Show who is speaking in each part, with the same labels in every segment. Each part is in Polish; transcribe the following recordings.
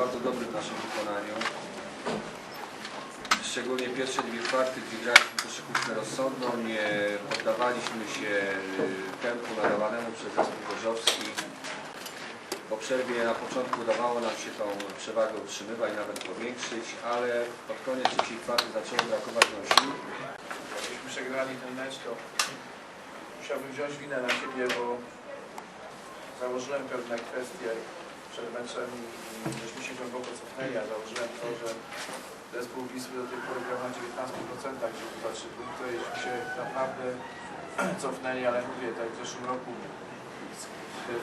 Speaker 1: bardzo dobry w naszym wykonaniu. Szczególnie pierwsze dwie kwarty, gdzie graliśmy koszykówkę rozsądną, nie poddawaliśmy się y, tempu nadawanemu przez zespół Gorzowski. Po przerwie na początku udawało nam się tą przewagę utrzymywać, nawet powiększyć, ale pod koniec trzeciej kwarty zaczęło brakować nam sił.
Speaker 2: Jakbyśmy przegrali ten mecz, to musiałbym wziąć winę na siebie, bo założyłem pewne kwestie przed meczem żeśmy się głęboko cofnęli, a założyłem to, że zespół Wisły do tej pory grał na 19%, gdzie za 3 punkty żeśmy się naprawdę cofnęli, ale mówię, tak w zeszłym roku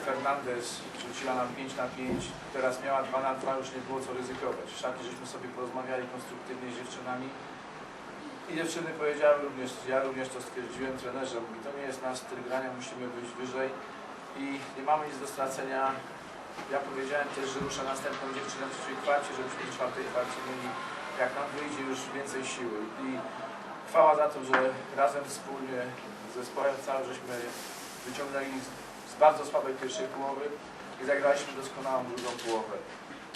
Speaker 2: Fernandez rzuciła nam 5 na 5, teraz miała 2 na 2, już nie było co ryzykować. W szatni żeśmy sobie porozmawiali konstruktywnie z dziewczynami, i dziewczyny powiedziały również, ja również to stwierdziłem trenerze, mówi to nie jest nasz styl grania, musimy wyjść wyżej i nie mamy nic do stracenia. Ja powiedziałem też, że ruszę następną dziewczynę w trzeciej kwarcie, żebyśmy w czwartej kwarcie mieli, jak nam wyjdzie, już więcej siły. I chwała za to, że razem wspólnie z zespołem całym żeśmy wyciągnęli z, bardzo słabej pierwszej połowy i zagraliśmy doskonałą drugą połowę.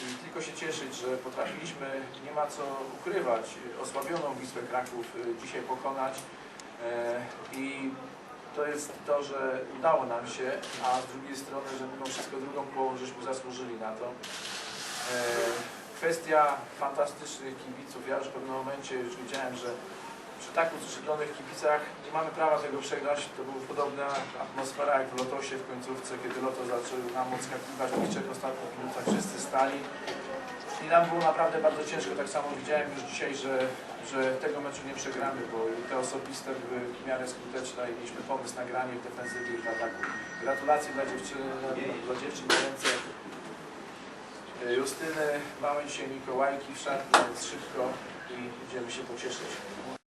Speaker 2: I tylko się cieszyć, że potrafiliśmy, nie ma co ukrywać, osłabioną Wisłę Kraków y, dzisiaj pokonać. E, I to jest to, że udało nam się, a z drugiej strony, że mimo wszystko drugą połową żeśmy zasłużyli na to. E, Kwestia fantastycznych kibiców. Ja już w pewnym momencie już wiedziałem, że przy tak uskrzydlonych kibicach nie mamy prawa tego przegrać. To była podobna atmosfera jak w Lotosie w końcówce, kiedy Loto zaczął nam odskakiwać w trzech ostatnich minutach, wszyscy stali. I nam było naprawdę bardzo ciężko, tak samo widziałem już dzisiaj, że, że tego meczu nie przegramy, bo te osobiste były w miarę skuteczne i mieliśmy pomysł na granie w defensywie i w ataku. Gratulacje dla dziewczyn, dla dziewczyn ręce Justyny. Mamy dzisiaj Mikołajki w szatni, szybko i idziemy się pocieszyć.